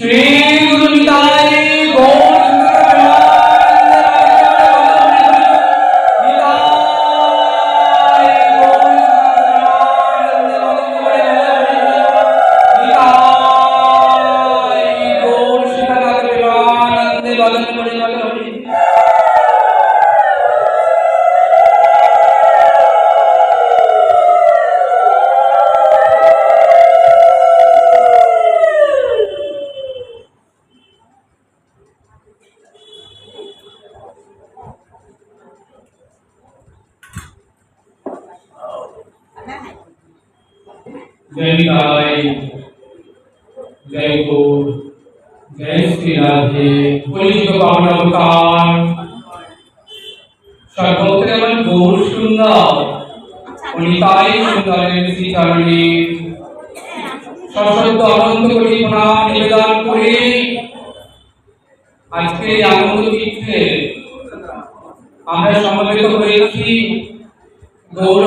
শ্রী গুরু নিতাই জয়তাই জয় গৌর জয় শ্রী রাধে পরিচিত পাবনকার সর্বত্রে আমার গৌর সুন্দর অনিতাই সুন্দরের শ্রীচরণে সশব্দ অনন্ত কোটি প্রণাম নিবেদন করে আজকে এই আনন্দ চিত্রে আমরা সমবেত হয়েছি। গৌর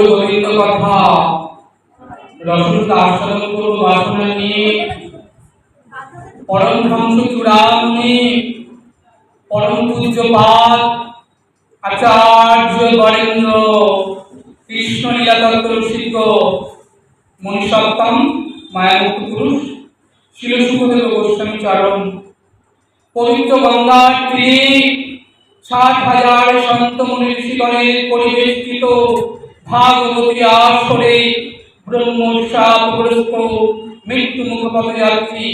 পরম ধ্বংস চূড়ামণি পরম পূজ্যপাদ আচার্য বরেন্দ্র কৃষ্ণ লীলাতত্ত্ব রসিক মনুষ্যত্তম মায়ামুক্ত পুরুষ শিল সুখদেব গোস্বামী চরণ পবিত্র গঙ্গার তীরে ষাট হাজার সন্ত মুনি ঋষিগণের পরিবেষ্টিত ভাগবতী আসরে ব্রহ্মশাপগ্রস্ত মৃত্যু মুখপথে যাচ্ছি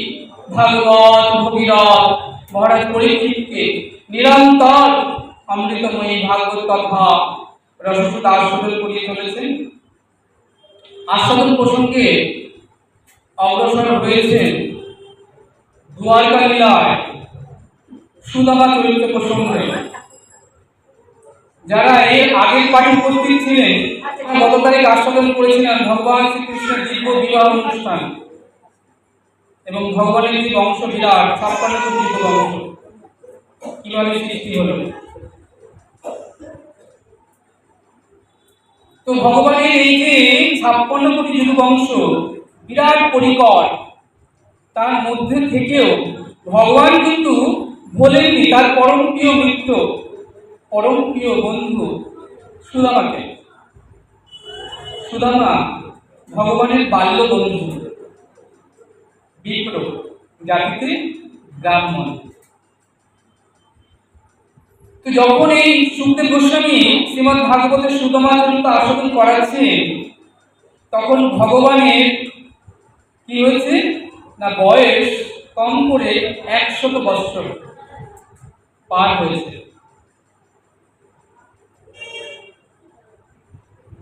ভাগবত ভগীরথ মহারাজ পরীক্ষিতকে নিরন্তর অমৃতময়ী ভাগবত কথা রসসুদ আস্বাদন করিয়ে চলেছেন। আস্বাদন প্রসঙ্গে অগ্রসর হয়েছেন দুয়ারকা লীলায় সুদামা চরিত্র প্রসঙ্গে। যারা এই আগের পাঠে উপস্থিত ছিলেন গত তারিখ আস্বাদন করেছিলেন ভগবান শ্রীকৃষ্ণের দিব্য বিবাহ অনুষ্ঠান। এবং ভগবানের যে বংশ, বিরাট, ছাপ্পান্ন দিব্য বংশ। কীভাবে সৃষ্টি হলো? তো ভগবানের এই যে ছাপ্পান্ন কোটি যুগ বংশ, বিরাট পরিকর, তার মধ্যে থেকেও ভগবান কিন্তু বলেননি তার পরম প্রিয় মিত্র, পরম প্রিয় বন্ধু সুদামাকে। সুদামা ভগবানের বাল্য বন্ধু বিপ্র জাতিতে ব্রাহ্মণ। তো যখন এই সুখদেব গোস্বামী শ্রীমৎ ভাগবতের সুদামা চরিত্র আস্বাদন করাচ্ছেন, তখন ভগবানের কি হয়েছে? না, বয়স কম করে একশত বৎসর পার হয়েছে।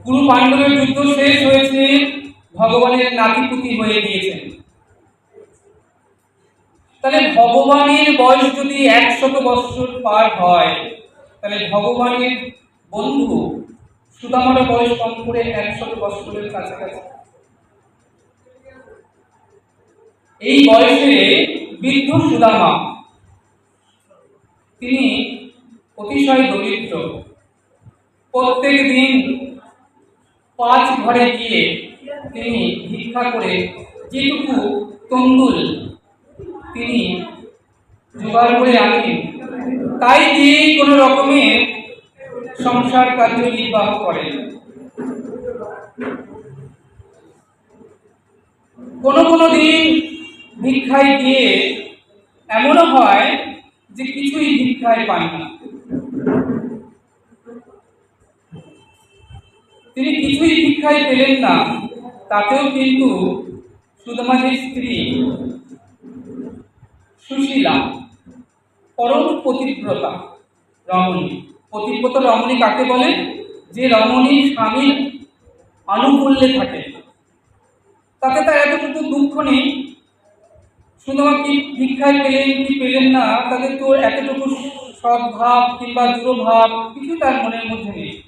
কুরু পাণ্ডবের যুদ্ধ শেষ হয়েছে, ভগবানের নাতিপুতি হয়ে গিয়েছেন। তাহলে ভগবানের বয়স যদি একশত বৎসর পার হয়, তাহলে ভগবানের বন্ধু সুদামার বয়স কম করে একশত বৎসরের কাছাকাছি। এই বয়সে বৃদ্ধ সুদামা, তিনি অতিশয় দরিদ্র। প্রত্যেক দিন পাঁচ ঘরে গিয়ে তিনি ভিক্ষা করে যেটুকু তন্দুল তিনি জোগাড় করে আনেন তাই দিয়েই কোনো রকমের সংসার কার্য নির্বাহ করেন কোনো কোনো দিন ভিক্ষায় গিয়ে এমনও হয় যে কিছুই ভিক্ষায় পান না। তিনি কিছুই ভিক্ষায় পেলেন না, তাতেও কিন্তু সুদামাজির স্ত্রী সুশীলা। পরম পতিব্রতা রমণী। পতিব্রত রমণী কাকে বলে? যে রমণী স্বামীর আনুকূল্যে থাকে। তাতে তার এতটুকু দুঃখ নেই। সুতরাং কি ভিক্ষায় পেলেন কি পেলেন না তাদের তো এতটুকু সদ্ভাব কিংবা দূরভাব কিছু তার মনের মধ্যে নেই।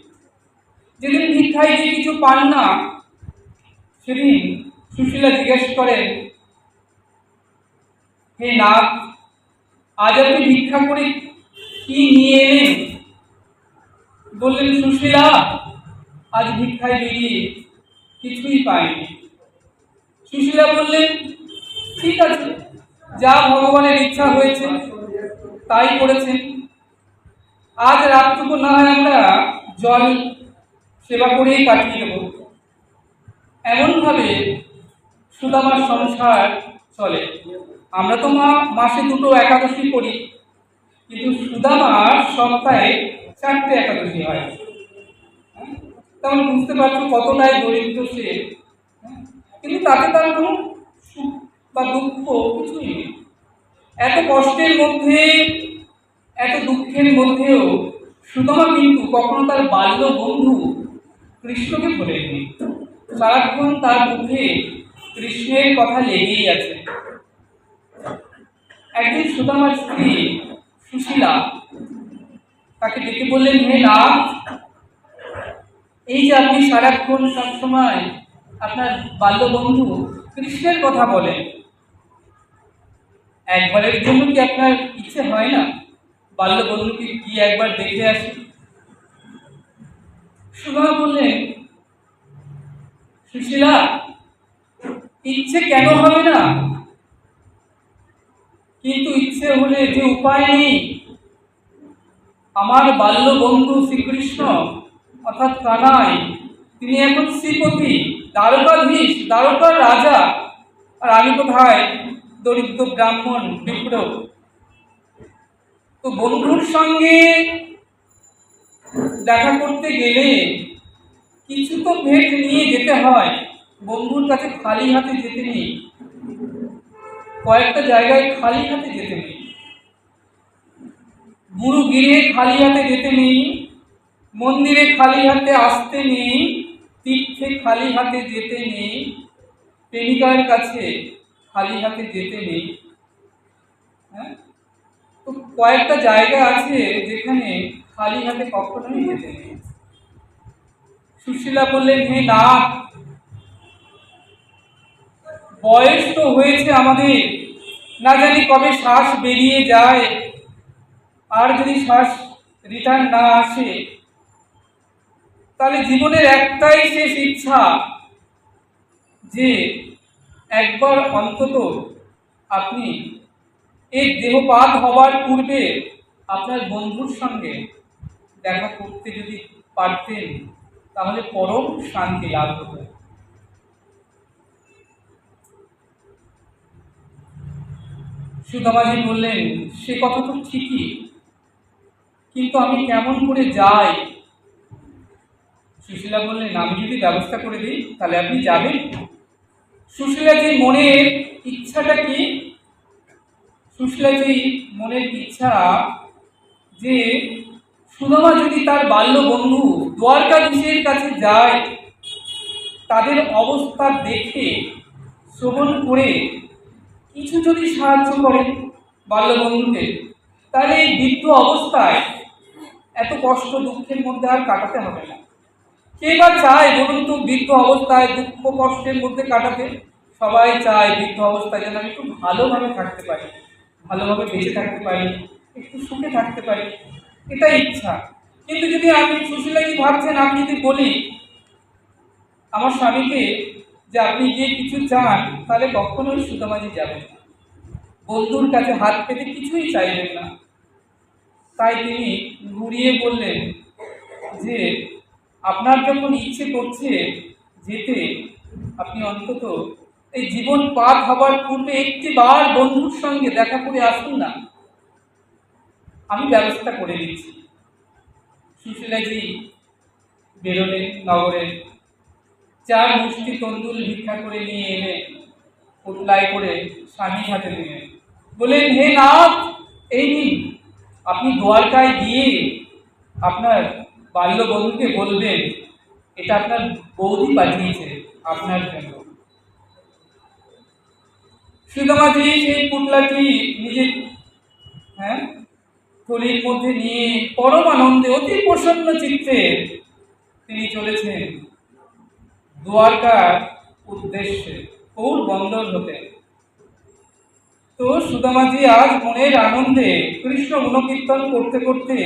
যেদিন ভিক্ষায় যে কিছু পান না, সেদিন সুশীলা জিজ্ঞেস করেন হে নাথ আজ আপনি ভিক্ষা করে কি নিয়ে এলেন বললেন, সুশীলা, আজ ভিক্ষায় বেরিয়ে কিছুই পাইনি। সুশীলা বললেন, ঠিক আছে, যা ভগবানের ইচ্ছা হয়েছে, তাই করেছেন। আজ রাতটুকু না হয় আমরা জল সেবা করেই কাটিয়ে দেব এমনভাবে সুদামার সংসার চলে। আমরা তো মা, মাসে দুটো একাদশী করি। কিন্তু সুদামার সপ্তাহে চারটে একাদশী হয়। হ্যাঁ? তখন বুঝতে পারছ কতটাই দরিদ্র সে। হ্যাঁ? কিন্তু তাতে তার কোনো সুখ বা দুঃখ কিছুই নেই। এত কষ্টের মধ্যে, এত দুঃখের মধ্যেও সুদামা কিন্তু কখনো তার বাল্য বন্ধু কৃষ্ণকে ভোলেননি। সারাক্ষণ তার মুখে কৃষ্ণের কথা লেগেই আছে। একদিন সুদামার স্ত্রী সুশীলা তাকে ডেকে বললেন না এই যে আপনি সারাক্ষণ সবসময় আপনার বাল্য বন্ধু কৃষ্ণের কথা বলেন, একবারের জন্য কি আপনার ইচ্ছে হয় না বাল্য বন্ধুকে কি একবার দেখে আসি? সুমা বললেন, সুশীলা, ইচ্ছে কেন হবে না? কিন্তু ইচ্ছে হলে যে উপায় নেই। আমার বাল্য বন্ধু শ্রীকৃষ্ণ, অর্থাৎ কানাই, তিনি এখন শ্রীপতি, দ্বারকাধীশ, দ্বারকার রাজা আর আমি কোথায় দরিদ্র ব্রাহ্মণ বিপ্র তো বন্ধুর সঙ্গে দেখা করতে গেলে কিছু তো ভেট নিয়ে যেতে হয়। বন্ধুর কাছে খালি হাতে যেতে নেই। কয়েকটা জায়গায় খালি হাতে যেতে নেই। গুরু গিরে খালি হাতে যেতে নেই, মন্দিরে খালি হাতে আসতে নেই, তীর্থে খালি হাতে যেতে নেই, প্রেমিকার কাছে খালি হাতে যেতে নেই। হ্যাঁ? তো কয়েকটা জায়গা আছে যেখানে খালি হাতে কখনোই যেতে নেই। সুশীলা বললেন, হে না বয়স তো হয়েছে আমাদের। না জানি কবে শ্বাস বেরিয়ে যায়, আর যদি শ্বাস রিটার্ন না আসে, তাহলে জীবনের একটাই শেষ ইচ্ছা যে একবার অন্তত আপনি এই দেহপাত হবার পূর্বে আপনার বন্ধুর সঙ্গে দেখা করতে যদি পারতেন, তাহলে পরম শান্তি লাভ হতো। সুদামাজি বললেন, সে কথা তো ঠিকই, কিন্তু আমি কেমন করে যাই? সুশীলা বললেন, আমি যদি ব্যবস্থা করে দিই, তাহলে আপনি যাবেন? সুশীলা যে মনের ইচ্ছাটা কি? সুশীলা যে মনের ইচ্ছা যে সুদামা যদি তার বাল্য বন্ধু দ্বারকাধীশের কাছে যায়, তাদের অবস্থা দেখে শ্রবণ করে কিছু যদি সাহায্য করে বাল্য বন্ধুকে তাহলে এই বৃদ্ধ অবস্থায় এত কষ্ট দুঃখের মধ্যে আর কাটাতে হবে না। কে বা চায় বলুন তো বৃদ্ধ অবস্থায় দুঃখ কষ্টের মধ্যে কাটাতে? সবাই চায় বৃদ্ধ অবস্থায় যেন আমি একটু ভালোভাবে থাকতে পারি, ভালোভাবে বেঁচে থাকতে পারি, একটু সুখে থাকতে পারি। এটা ইচ্ছা। কিন্তু যদি আপনি সুশীলা কি ভাবছেন আমি যদি বলি, আমার স্বামীকে যে আপনি গিয়ে কিছু চান, তাহলে কখনোই সুতমাজি যাবেন না। বন্ধুর কাছে হাত পেতে কিছুই চাইবেন না। তাই তিনি ঘুরিয়ে বললেন যে, আপনার যখন ইচ্ছে করছে যেতে, আপনি অন্তত এই জীবন পার হবার পূর্বে একটি বার বন্ধুর সঙ্গে দেখা করে আসুন না। আমি ব্যবস্থা করে দিচ্ছি। সুশীলাজি বেরোলেন নগরে। চার মুষ্টি তন্দুল ভিক্ষা করে নিয়ে এনে পোটলায় করে স্বামীর হাতে দিলেন বললেন, হে নাথ, এই নিন। আপনি দোয়ারকায় গিয়ে আপনার বাল্য বন্ধুকে বলবেন, এটা আপনার বৌদি পাঠিয়েছে আপনার জন্য। সুদামাজি সেই পুটলাটি নিজের হ্যাঁ থলির মধ্যে নিয়ে পরম আনন্দে অতি প্রসন্ন চিত্তে তিনি চলেছেন। দ্বারকার উদ্দেশ্যে গৌর বন্দর হতে। তো সুদামাজি আজ মনের আনন্দে কৃষ্ণ গুণকীর্তন করতে করতে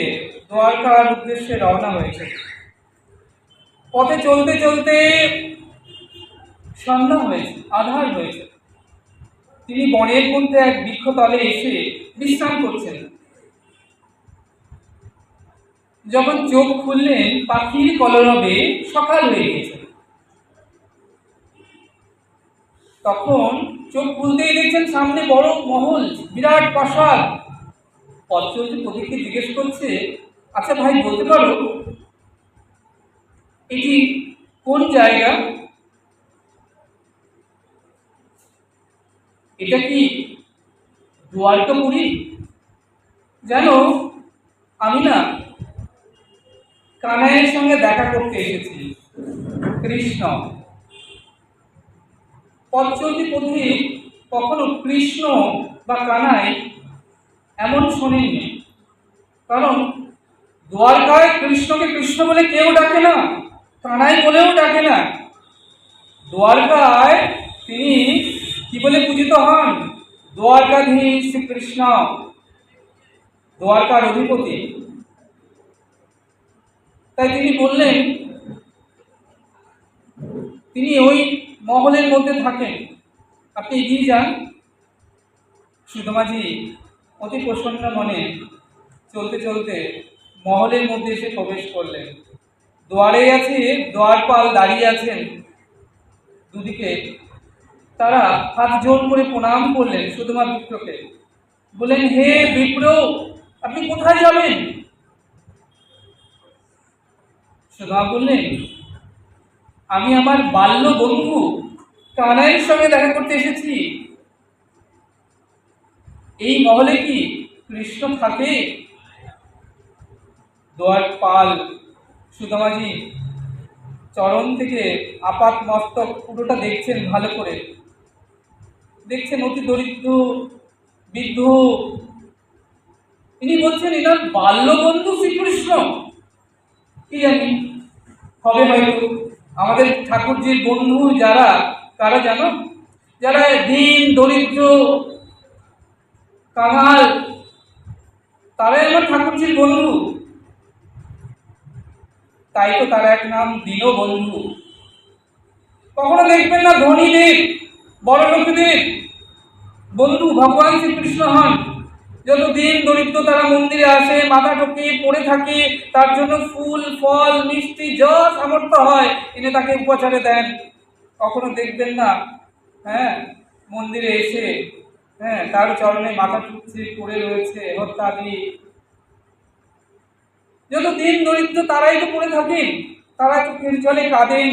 দ্বারকার উদ্দেশ্যে রওনা হয়েছে পথে চলতে চলতে সন্ধ্যা হয়েছে আধার হয়েছে তিনি বনের মধ্যে এক বৃক্ষতলে এসে বিশ্রাম করছেন। যখন চোখ খুললেন, পাখির কলরবে সকাল হয়ে গেছে। তখন চোখ খুলতেই দেখছেন সামনে বড় মহল, বিরাট প্রাসাদ। পথ চলতে প্রদীপকে জিজ্ঞেস করছে আচ্ছা ভাই, বলতে পারো, এটি কোন জায়গা? এটা কি দুয়ারকাপুরী জানো, আমি না কানাইয়ের সঙ্গে দেখা করতে এসেছি, কৃষ্ণ। পথচলতি পথে কখনো কৃষ্ণ বা কানাই এমন শোনেননি কারণ দ্বারকায় কৃষ্ণকে কৃষ্ণ বলে কেউ ডাকে না কানাই বলেও ডাকে না। দ্বারকায় তিনি কি বলে পূজিত হন? দ্বারকাধীশ শ্রীকৃষ্ণ, দ্বারকার অধিপতি। তাই তিনি বললেন, তিনি ওই মহলের মধ্যে থাকেন আপনি এগিয়ে যান। সুধমাজি অতি প্রসন্ন মনে চলতে চলতে মহলের মধ্যে এসে প্রবেশ করলেন। দুয়ারে আছে দ্বারপাল দাঁড়িয়ে আছেন। দুদিকে তারা হাত জোর করে প্রণাম করলেন সুধমা বিপ্রকে। বললেন, হে বিপ্র, আপনি কোথায় যাবেন? সুধমা বললেন আমি আমার বাল্য বন্ধু কানাইয়ের সঙ্গে দেখা করতে এসেছি। এই মহলে কি কৃষ্ণ থাকে? দোয়ার পাল, সুদামাজি, চরণ থেকে আপাত মস্তক পুরোটা দেখছেন ভালো করে। দেখছেন অতি দরিদ্র, বৃদ্ধ। তিনি বলছেন, এনার বাল্যবন্ধু শ্রীকৃষ্ণ। কি জানি, হবে হয়তো। আমাদের ঠাকুরজির বন্ধু যারা, তারা জানো যারা দিন, দরিদ্র, কাঙাল, তারাই আমার ঠাকুরজির বন্ধু। তাই তো তার এক নাম দীনবন্ধু। কখনো দেখবেন না ধনী দেব বড় লোকদের বন্ধু ভগবান শ্রীকৃষ্ণ হন। যতদিন দরিদ্র তারা মন্দিরে আসে, মাথা ঠকিয়ে পড়ে থাকে, তার জন্য ফুল, ফল, মিষ্টি, যা সামর্থ্য হয় এনে তাকে উপচারে দেন। কখনো দেখবেন না হ্যাঁ? মন্দিরে এসে হ্যাঁ তার চরণে মাথা ঠুকছে পড়ে রয়েছে হত্যাদি যত দিন দরিদ্র তারাই তো পড়ে থাকেন, তারা চোখের জলে কাঁদেন,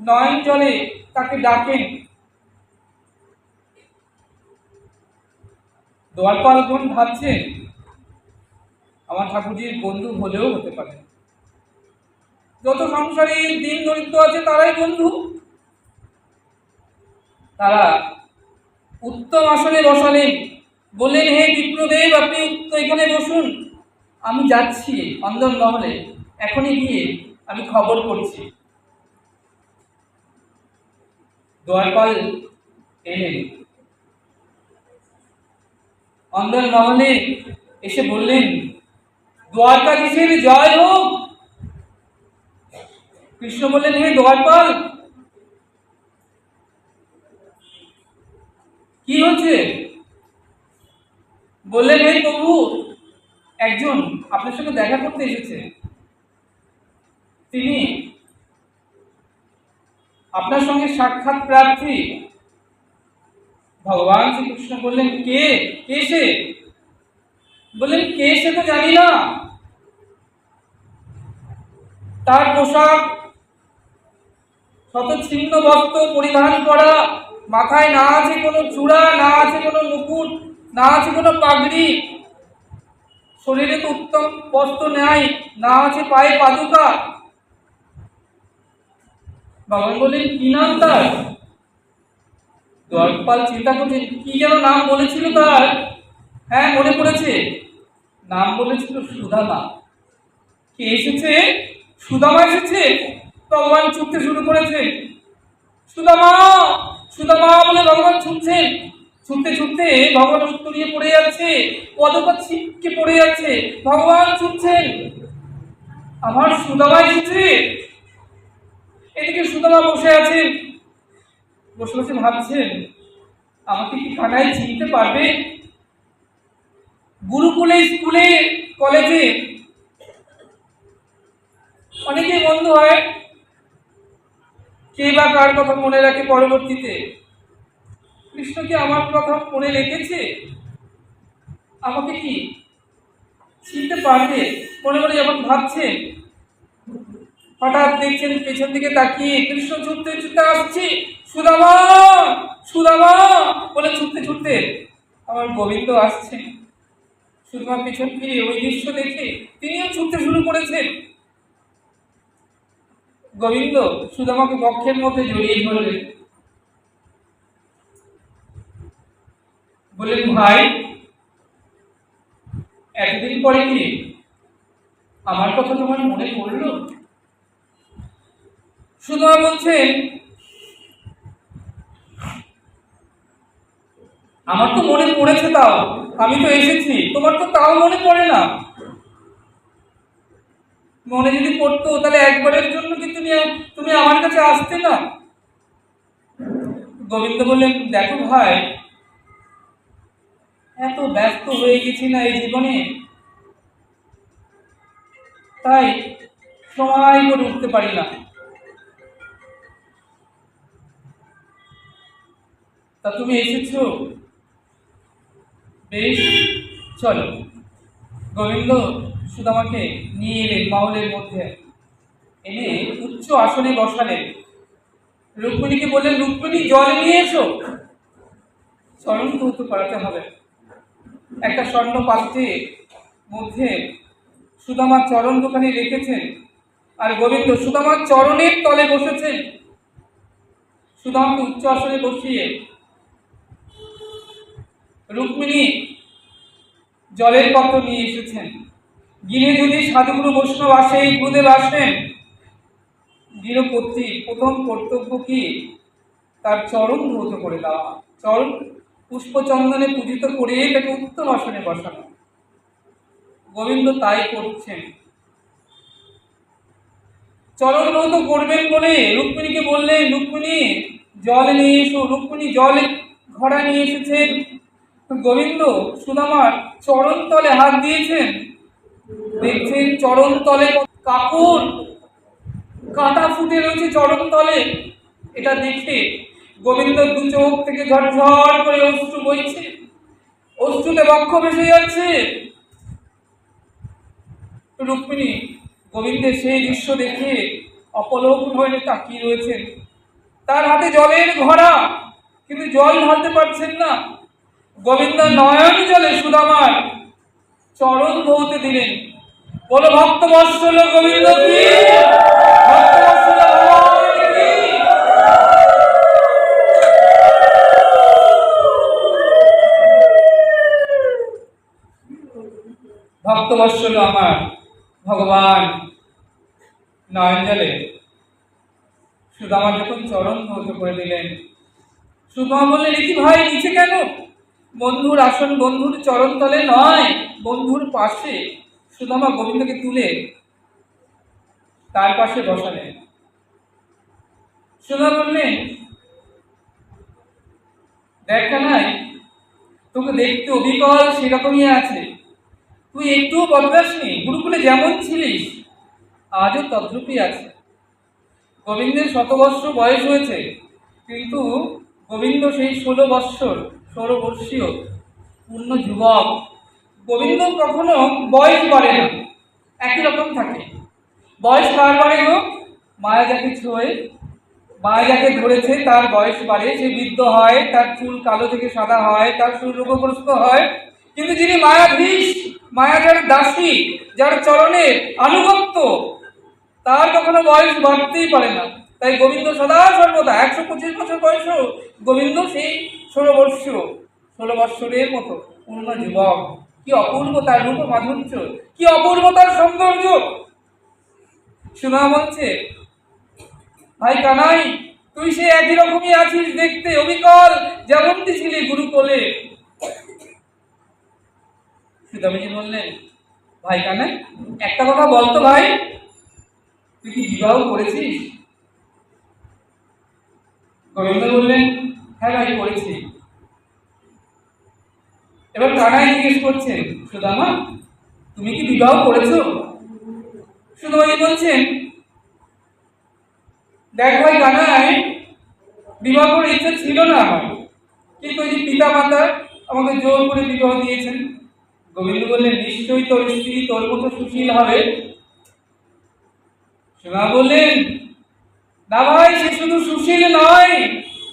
নয়ন জলে তাকে ডাকেন। দোয়ারপালগণ ভাবছেন আমার ঠাকুরজির বন্ধু হলেও হতে পারে। যত সংসারে দিন দরিদ্র আছে, তারাই বন্ধু। তারা উত্তম আসনে বসালেন। বললেন, হে বিপ্রদেব, আপনি উত্ত এখানে বসুন। আমি যাচ্ছি অন্দর মহলে। এখনই গিয়ে আমি খবর করছি। দোয়ারপাল এলেন। অন্দর মহলে এসে বললেন দ্বারকাধীশের জয় হোক। কৃষ্ণ বললেন, হে দ্বারপাল কি হচ্ছে? বললেন, হে প্রভু, একজন আপনার সঙ্গে দেখা করতে এসেছে। তিনি আপনার সঙ্গে সাক্ষাৎ প্রার্থী ভগবান শ্রীকৃষ্ণ বললেন, কে? কে সে? বললেন, কে সে তো জানি না। তার পোশাক, শত ছিন্ন বস্ত্র পরিধান করা, মাথায় না আছে কোনো চূড়া, না আছে কোনো মুকুট, না আছে কোনো পাগড়ি। শরীরে তো উত্তম বস্ত্র নেয় না আছে পায়ে পাদুকা। ভগবান বললেন, কি নাম তার? দ্বারপাল চিন্তা করছে, কি যেন নাম বলেছিল তার? হ্যাঁ মনে পড়েছে। নাম বলেছিল সুদামা। কে এসেছে? সুদামা এসেছে? ভগবান ছুটতে শুরু করেছে। সুদামা! সুদামা বলে ভগবান ছুটছেন ছুটতে ছুটতে ভগবান উত্তরিয়ে পড়ে যাচ্ছে। পদপা ছিটকে পড়ে যাচ্ছে। ভগবান ছুটছেন। আমার সুদামা এসেছে। এদিকে সুদামা বসে আছেন বসে বসে ভাবছেন, আমাকে কি কানাই চিনতে পারবে? গুরুকুলে স্কুলে, কলেজে অনেকেই বন্ধু হয়। কে বা কার কথা মনে রাখে পরবর্তীতে? কৃষ্ণ কি আমার কথা মনে রেখেছে? আমাকে কি চিনতে পারবে? মনে মনে যখন ভাবছেন হঠাৎ দেখছেন পেছন দিকে তাকিয়ে কৃষ্ণ ছুটতে ছুটতে আসছে, সুদামা সুদামা! বলে ছুটতে ছুটতে আমার গোবিন্দ আসছে। সুদামা পেছন ফিরে ওই দৃশ্য দেখে তিনিও ছুটতে শুরু করেছেন। গোবিন্দ সুদামাকে বক্ষের মধ্যে জড়িয়ে ধরলেন। বললেন, ভাই, এতদিন পরে কি আমার কথা তোমার মনে পড়ল? সুতরাং বলছেন আমার তো মনে পড়েছে তাও, আমি তো এসেছি, তোমার তো তাও মনে পড়ে না। মনে যদি পড়তো, তাহলে একবারের জন্য কি তুমি তুমি আমার কাছে আসতে না? গোবিন্দ বললেন, দেখো ভাই, এত ব্যস্ত হয়ে গেছি না এই জীবনে। তাই সময় করে উঠতে পারি না। তা তুমি এসেছ? বেশ, চলো। গোবিন্দ, সুদামাকে নিয়ে এলেন মাহলের মধ্যে। এনে উচ্চ আসনে বসালেন। রুক্মিণীকে বললেন, রুক্মিণী, জল নিয়ে এসো। চরণ কৌতু করাতে হবে। একটা স্বর্ণ পাত্রে মধ্যে সুদামার চরণ দোকানে রেখেছেন। আর গোবিন্দ, সুদামার চরণের তলে বসেছেন। সুদামাকে উচ্চ আসনে বসিয়ে রুক্মিণী জলের পাত্র নিয়ে এসেছেন। গিরে যদি সাধুগুরু বৈষ্ণব আসে, এই গুরুদেব আসেন গৃহপতি, প্রথম কর্তব্য কি? তার চরণ ধৌত করে দেওয়া। চরণ পুষ্পচন্দনে পূজিত করে তাকে উত্তম আসনে বসানো। গোবিন্দ তাই করছেন। চরণ ধৌত করবেন বলে রুক্মিণীকে বললেন, রুক্মিণী, জল নিয়ে এসো। রুক্মিণী জল ঘড়া নিয়ে এসেছেন। গোবিন্দ সুদামার চরণ তলে হাত দিয়েছেন। দেখছেন চরণ তলে কাপড়। কাটা ফুটে রয়েছে চরণ তলে। এটা দেখে গোবিন্দ দু চোখ থেকে ঝরঝর করে অশ্রু বইছে। অশ্রুতে বক্ষ ভেসে যাচ্ছে। রুক্মিণী গোবিন্দের সেই দৃশ্য দেখে অপলোক হয়ে তাকিয়ে রয়েছেন। তার হাতে জলের ঘরা কিন্তু জল ঢালতে পারছেন না। গোবিন্দ নয়ন জলে সুদামার চরণ ধৌতে দিলেন। বলো, ভক্ত বৎসল গোবিন্দ কি? ভক্ত কি? আমার, ভগবান নয়ন জলে সুদামা যখন চরণ ধৌত করে দিলেন, সুদামা বললেন ইতি ভাই, নিচে কেন? বন্ধুর আসন বন্ধুর চরণ তলে নয়, বন্ধুর পাশে সুদামা গোবিন্দকে তুলে তার পাশে বসালেন। সুদা বললেন, দেখা নাই তোকে দেখতে অবিকল সেরকমই আছে। তুই একটুও বদলাসনি গুরুকুলে যেমন ছিলিস, আজও তদ্রূপই আছে। গোবিন্দের শত শতবর্ষ বয়স হয়েছে, কিন্তু গোবিন্দ সেই ষোলো বৎসর ষোলো বর্ষীয় পূর্ণ যুবক। গোবিন্দ কখনো বয়স বাড়ে না। একই রকম থাকে। বয়স কার বাড়ে গো। মায়া যাকে ছোঁয়ে, মায়া যাকে ধরেছে, তার বয়স বাড়ে। সে বৃদ্ধ হয়, তার চুল কালো থেকে সাদা হয়, তার চুল রোগগ্রস্ত হয়। কিন্তু যিনি মায়াধীশ মায়া যার দাসী, যার চরণের আনুগত্য, তার কখনো বয়স বাড়তেই পারে না। তাই গোবিন্দ সদা সর্বদা, একশো পঁচিশ বছর বয়সও গোবিন্দ সেই ষোলো বর্ষ, ষোলো বৎসরের মতো পূর্ণ যুবক। কি অপূর্ব তার রূপ মাধুর্য, কি অপূর্ব তার সৌন্দর্য। শোনা বলছে, ভাই কানাই, তুই সে একই রকমই আছিস দেখতে, অবিকল যেমনটি ছিলি গুরুকোলে। সুদামীজি বললেন, ভাই কানাই, একটা কথা বলতো ভাই, তুই কি বিবাহ করেছিস? গোবিন্দ বললেন হ্যাঁ ভাই, করেছি। এবার কানাই জিজ্ঞেস করছেন সুদামা, তুমি কি বিবাহ করেছ? সুদামাজি বলছেন, দেখ ভাই কানাই বিবাহ করার ইচ্ছা ছিল না আমার। কিন্তু ওই যে পিতা মাতা আমাকে জোর করে বিবাহ দিয়েছেন। গোবিন্দ বললেন, নিশ্চয়ই তোর স্ত্রী তোর মতো সুশীল হবে। সুমা বললেন না ভাই সে শুধু সুশীল নয়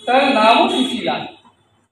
তার নামও সুশীলা